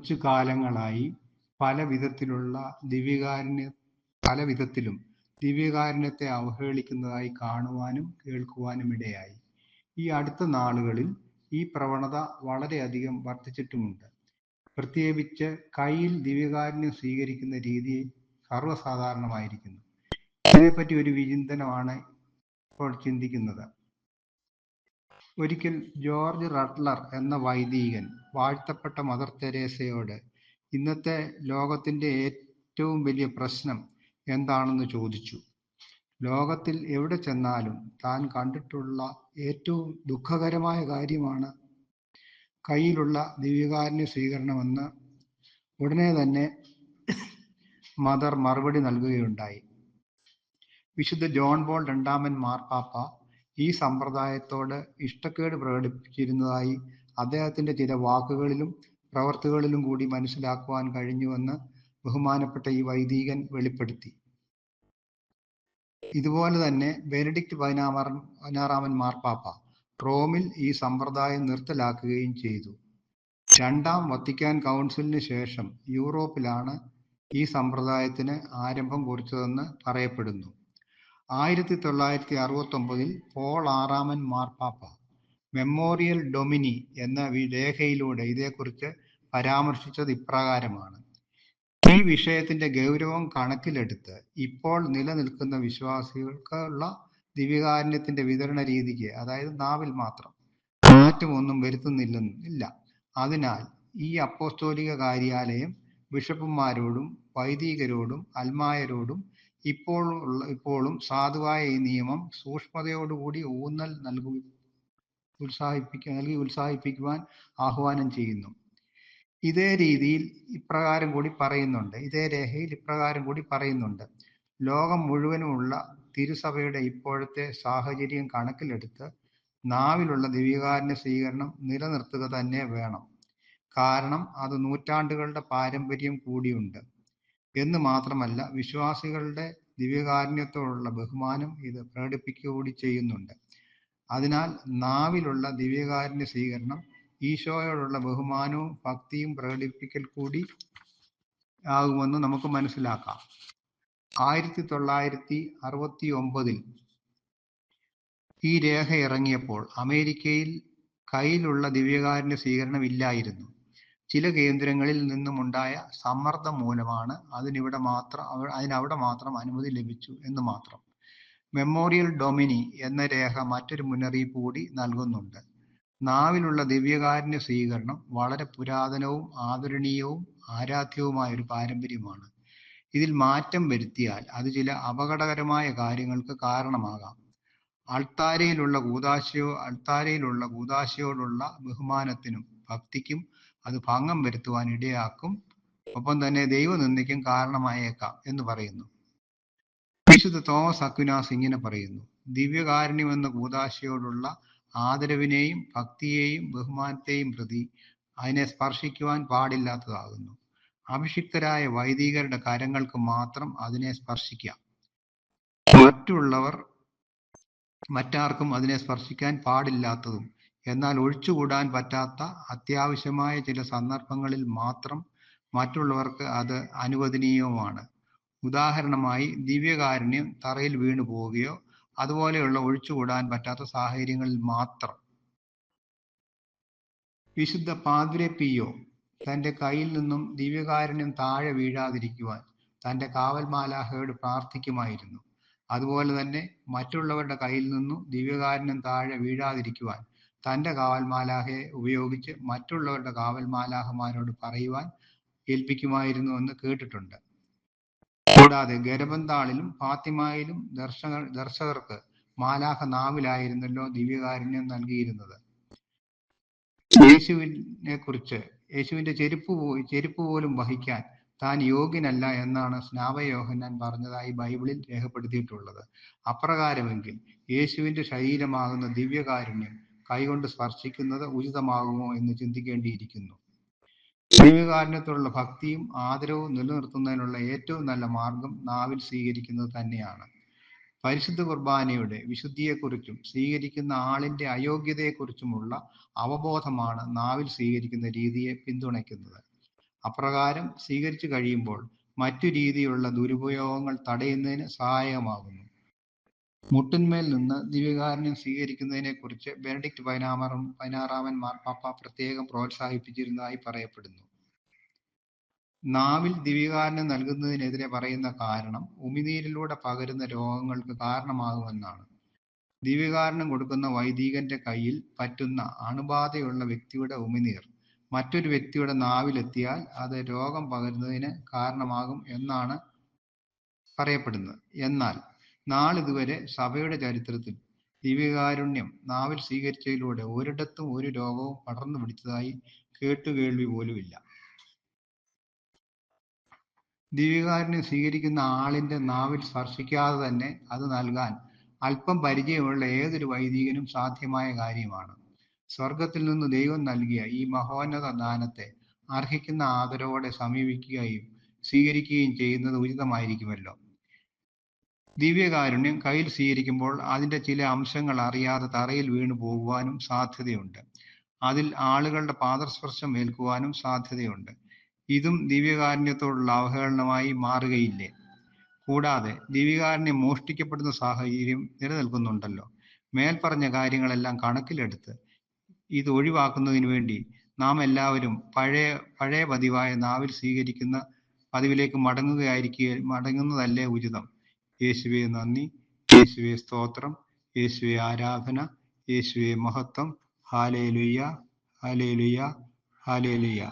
കൊച്ചു കാലങ്ങളായി പല വിധത്തിലുള്ള ദിവ്യകാരുണ്യ പല വിധത്തിലും ദിവ്യകാരുണ്യത്തെ അവഹേളിക്കുന്നതായി കാണുവാനും കേൾക്കുവാനും ഇടയായി. ഈ അടുത്ത നാളുകളിൽ ഈ പ്രവണത വളരെയധികം വർദ്ധിച്ചിട്ടുമുണ്ട്. പ്രത്യേകിച്ച് കയ്യിൽ ദിവ്യകാരുണ്യം സ്വീകരിക്കുന്ന രീതി സർവസാധാരണമായിരിക്കുന്നു. ഇതിനെപ്പറ്റി ഒരു വിചിന്തനമാണ് ഇപ്പോൾ ചിന്തിക്കുന്നത്. ഒരിക്കൽ ജോർജ് റട്ട്ലർ എന്ന വൈദികൻ വാഴ്ത്തപ്പെട്ട മദർ തെരേസയോട് ഇന്നത്തെ ലോകത്തിന്റെ ഏറ്റവും വലിയ പ്രശ്നം എന്താണെന്ന് ചോദിച്ചു. ലോകത്തിൽ എവിടെ ചെന്നാലും താൻ കണ്ടിട്ടുള്ള ഏറ്റവും ദുഃഖകരമായ കാര്യമാണ് കയ്യിലുള്ള ദിവ്യകാരുണ്യ സ്വീകരണമെന്ന് ഉടനെ തന്നെ മദർ മറുപടി നൽകുകയുണ്ടായി. വിശുദ്ധ ജോൺ പോൾ രണ്ടാമൻ മാർപ്പാപ്പ ഈ സമ്പ്രദായത്തോട് ഇഷ്ടക്കേട് പ്രകടിപ്പിച്ചിരുന്നതായി അദ്ദേഹത്തിന്റെ ചില വാക്കുകളിലും പ്രവർത്തികളിലും കൂടി മനസ്സിലാക്കുവാൻ കഴിഞ്ഞുവെന്ന് ബഹുമാനപ്പെട്ട ഈ വൈദികൻ വെളിപ്പെടുത്തി. ഇതുപോലെ തന്നെ ബെനഡിക്ട് പതിനാമൻ പതിനാറാമൻ മാർപ്പാപ്പ റോമിൽ ഈ സമ്പ്രദായം നിർത്തലാക്കുകയും ചെയ്തു. രണ്ടാം വത്തിക്കാൻ കൗൺസിലിന് ശേഷം യൂറോപ്പിലാണ് ഈ സമ്പ്രദായത്തിന് ആരംഭം കുറിച്ചതെന്ന് പറയപ്പെടുന്നു. ആയിരത്തി തൊള്ളായിരത്തി അറുപത്തി ഒമ്പതിൽ പോൾ ആറാമൻ മാർപ്പാപ്പ മെമ്മോറിയൽ ഡൊമിനി എന്ന രേഖയിലൂടെ ഇതേക്കുറിച്ച് പരാമർശിച്ചത് ഇപ്രകാരമാണ്. ഈ വിഷയത്തിന്റെ ഗൗരവം കണക്കിലെടുത്ത് ഇപ്പോൾ നിലനിൽക്കുന്ന വിശ്വാസികൾക്കുള്ള ദിവ്യകാരുണ്യത്തിന്റെ വിതരണ രീതിക്ക് അതായത് നാവിൽ മാത്രം മാറ്റമൊന്നും വരുത്തുന്നില്ലെന്നും ഇല്ല അതിനാൽ ഈ അപ്പോസ്തോലിക കാര്യാലയം ബിഷപ്പുമാരോടും വൈദികരോടും അൽമായരോടും ഇപ്പോൾ ഇപ്പോഴും സാധുവായ ഈ നിയമം സൂക്ഷ്മതയോടുകൂടി ഊന്നൽ നൽകു ഉത്സാഹിപ്പിക്കുക നൽകി ഉത്സാഹിപ്പിക്കുവാൻ ആഹ്വാനം ചെയ്യുന്നു. ഇതേ രീതിയിൽ ഇപ്രകാരം കൂടി പറയുന്നുണ്ട്. ഇതേ രേഖയിൽ ഇപ്രകാരം കൂടി പറയുന്നുണ്ട്. ലോകം മുഴുവനുമുള്ള തിരുസഭയുടെ ഇപ്പോഴത്തെ സാഹചര്യം കണക്കിലെടുത്ത് നാവിലുള്ള ദിവ്യകാരുണ്യ സ്വീകരണം നിലനിർത്തുക തന്നെ വേണം. കാരണം അത് നൂറ്റാണ്ടുകളുടെ പാരമ്പര്യം കൂടിയുണ്ട്. എന്ന് മാത്രമല്ല വിശ്വാസികളുടെ ദിവ്യകാരുണ്യത്തോടുള്ള ബഹുമാനം ഇത് പ്രകടിപ്പിക്കുക കൂടി ചെയ്യുന്നുണ്ട്. അതിനാൽ നാവിലുള്ള ദിവ്യകാരുണ്യ സ്വീകരണം ഈശോയോടുള്ള ബഹുമാനവും ഭക്തിയും പ്രകടിപ്പിക്കൽ കൂടി ആകുമെന്ന് നമുക്ക് മനസ്സിലാക്കാം. ആയിരത്തി തൊള്ളായിരത്തി അറുപത്തി ഒമ്പതിൽ ഈ രേഖ ഇറങ്ങിയപ്പോൾ അമേരിക്കയിൽ കയ്യിലുള്ള ദിവ്യകാരുണ്യ സ്വീകരണം ഇല്ലായിരുന്നു. ചില കേന്ദ്രങ്ങളിൽ നിന്നുമുണ്ടായ സമ്മർദ്ദം മൂലമാണ് അതിനിവിടെ മാത്രം അതിനവിടെ മാത്രം അനുമതി ലഭിച്ചു എന്ന് മാത്രം. മെമ്മോറിയൽ ഡൊമിനി എന്ന രേഖ മറ്റൊരു മുന്നറിയിപ്പ് കൂടി നൽകുന്നുണ്ട്. നാവിലുള്ള ദിവ്യകാരുണ്യ സ്വീകരണം വളരെ പുരാതനവും ആദരണീയവും ആരാധ്യവുമായ ഒരു പാരമ്പര്യമാണ്. ഇതിൽ മാറ്റം വരുത്തിയാൽ അത് ചില അപകടകരമായ കാര്യങ്ങൾക്ക് കാരണമാകാം. അൾത്താരയിലുള്ള കൂതാശയോ അൾത്താരയിലുള്ള കൂതാശയോടുള്ള ബഹുമാനത്തിനും ഭക്തിക്കും അത് ഭംഗം വരുത്തുവാൻ ഇടയാക്കും. ഒപ്പം തന്നെ ദൈവനിന്ദയ്ക്കും കാരണമായേക്കാം എന്ന് പറയുന്നു. വിശുദ്ധ തോമസ് അക്വിനാസ് ഇങ്ങനെ പറയുന്നു. ദിവ്യകാരുണ്യം എന്ന കൂതാശയോടുള്ള ആദരവിനെയും ഭക്തിയെയും ബഹുമാനത്തെയും പ്രതി അതിനെ സ്പർശിക്കുവാൻ പാടില്ലാത്തതാകുന്നു. അഭിഷിക്തരായ വൈദികരുടെ കരങ്ങൾക്ക് മാത്രം അതിനെ സ്പർശിക്കാം. മറ്റുള്ളവർ മറ്റാർക്കും അതിനെ സ്പർശിക്കാൻ പാടില്ലാത്തതും എന്നാൽ ഒഴിച്ചുകൂടാൻ പറ്റാത്ത അത്യാവശ്യമായ ചില സന്ദർഭങ്ങളിൽ മാത്രം മറ്റുള്ളവർക്ക് അത് അനുവദനീയവുമാണ്. ഉദാഹരണമായി ദിവ്യകാരുണ്യം തറയിൽ വീണു പോവുകയോ അതുപോലെയുള്ള ഒഴിച്ചുകൂടാൻ പറ്റാത്ത സാഹചര്യങ്ങളിൽ മാത്രം. വിശുദ്ധ പാദ്രെ പിയോ തന്റെ കയ്യിൽ നിന്നും ദിവ്യകാരുണ്യം താഴെ വീഴാതിരിക്കുവാൻ തന്റെ കാവൽ മാലാഹയോട് പ്രാർത്ഥിക്കുമായിരുന്നു. അതുപോലെ തന്നെ മറ്റുള്ളവരുടെ കയ്യിൽ നിന്നും ദിവ്യകാരുണ്യം താഴെ വീഴാതിരിക്കുവാൻ തന്റെ കാവൽ മാലാഹയെ ഉപയോഗിച്ച് മറ്റുള്ളവരുടെ കാവൽ മാലാഹമാരോട് പറയുവാൻ ഏൽപ്പിക്കുമായിരുന്നു എന്ന് കേട്ടിട്ടുണ്ട്. കൂടാതെ ഗരബന്താളിലും ഫാത്തിമായിലും ദർശക ദർശകർക്ക് മാലാഹ നാവിലായിരുന്നല്ലോ ദിവ്യകാരുണ്യം നൽകിയിരുന്നത്. യേശുവിനെ കുറിച്ച് യേശുവിന്റെ ചെരുപ്പ് പോയി ചെരുപ്പ് പോലും വഹിക്കാൻ താൻ യോഗ്യനല്ല എന്നാണ് സ്നാപയോഹന്നാൻ പറഞ്ഞതായി ബൈബിളിൽ രേഖപ്പെടുത്തിയിട്ടുള്ളത്. അപ്രകാരമെങ്കിൽ യേശുവിന്റെ ശരീരമാകുന്ന ദിവ്യകാരുണ്യം കൈകൊണ്ട് സ്പർശിക്കുന്നത് ഉചിതമാകുമോ എന്ന് ചിന്തിക്കേണ്ടിയിരിക്കുന്നു. ദിവ്യകാരുണ്യത്തോടുള്ള ഭക്തിയും ആദരവും നിലനിർത്തുന്നതിനുള്ള ഏറ്റവും നല്ല മാർഗം നാവിൽ സ്വീകരിക്കുന്നത് തന്നെയാണ്. പരിശുദ്ധ കുർബാനയുടെ വിശുദ്ധിയെക്കുറിച്ചും സ്വീകരിക്കുന്ന ആളിന്റെ അയോഗ്യതയെക്കുറിച്ചുമുള്ള അവബോധമാണ് നാവിൽ സ്വീകരിക്കുന്ന രീതിയെ പിന്തുണയ്ക്കുന്നത്. അപ്രകാരം സ്വീകരിച്ചു കഴിയുമ്പോൾ മറ്റു രീതിയിലുള്ള ദുരുപയോഗങ്ങൾ തടയുന്നതിന് സഹായകമാകുന്നു. മുട്ടിന്മേൽ നിന്ന് ദിവ്യകാരുണ്യം സ്വീകരിക്കുന്നതിനെക്കുറിച്ച് ബെനഡിക്ട് പതിനാമറും പതിനാറാമൻ മാർപ്പാപ്പ പ്രത്യേകം പ്രോത്സാഹിപ്പിച്ചിരുന്നതായി പറയപ്പെടുന്നു. നാവിൽ ദിവ്യകാരുണ്യം നൽകുന്നതിനെതിരെ പറയുന്ന കാരണം ഉമിനീരിലൂടെ പകരുന്ന രോഗങ്ങൾക്ക് കാരണമാകുമെന്നാണ്. ദിവ്യകാരുണ്യം കൊടുക്കുന്ന വൈദികന്റെ കയ്യിൽ പറ്റുന്ന അണുബാധയുള്ള വ്യക്തിയുടെ ഉമിനീർ മറ്റൊരു വ്യക്തിയുടെ നാവിലെത്തിയാൽ അത് രോഗം പകരുന്നതിന് കാരണമാകും എന്നാണ് പറയപ്പെടുന്നത്. എന്നാൽ നാളിതുവരെ സഭയുടെ ചരിത്രത്തിൽ ദിവ്യകാരുണ്യം നാവിൽ സ്വീകരിച്ചതിലൂടെ ഒരിടത്തും ഒരു രോഗവും പടർന്നു പിടിച്ചതായി കേട്ടുകേൾവി പോലുമില്ല. ദിവ്യകാരുണ്യം സ്വീകരിക്കുന്ന ആളിന്റെ നാവിൽ സ്പർശിക്കാതെ തന്നെ അത് നൽകാൻ അല്പം പരിചയമുള്ള ഏതൊരു വൈദികനും സാധ്യമായ കാര്യമാണ്. സ്വർഗത്തിൽ നിന്ന് ദൈവം നൽകിയ ഈ മഹോന്നത ദാനത്തെ അർഹിക്കുന്ന ആദരവോടെ സമീപിക്കുകയും സ്വീകരിക്കുകയും ചെയ്യുന്നത് ഉചിതമായിരിക്കുമല്ലോ. ദിവ്യകാരുണ്യം കയ്യിൽ സ്വീകരിക്കുമ്പോൾ അതിന്റെ ചില അംശങ്ങൾ അറിയാതെ തറയിൽ വീണു പോകുവാനും സാധ്യതയുണ്ട്. അതിൽ ആളുകളുടെ പാദസ്പർശം ഏൽക്കുവാനും സാധ്യതയുണ്ട്. ഇതും ദിവ്യകാരുണ്യത്തോടുള്ള അവഹേളനമായി മാറുകയില്ലേ? കൂടാതെ ദിവ്യകാരുണ്യം മോഷ്ടിക്കപ്പെടുന്ന സാഹചര്യം നിലനിൽക്കുന്നുണ്ടല്ലോ. മേൽപ്പറഞ്ഞ കാര്യങ്ങളെല്ലാം കണക്കിലെടുത്ത് ഇത് ഒഴിവാക്കുന്നതിന് വേണ്ടി നാം എല്ലാവരും പഴയ പഴയ പതിവായ നാവിൽ സ്വീകരിക്കുന്ന പതിവിലേക്ക് മടങ്ങുകയായിരിക്കുക മടങ്ങുന്നതല്ലേ ഉചിതം. യേശുവെ നന്ദി. യേശുവെ സ്തോത്രം. യേശുവെ ആരാധന. യേശുവെ മഹത്വം. Hallelujah hallelujah hallelujah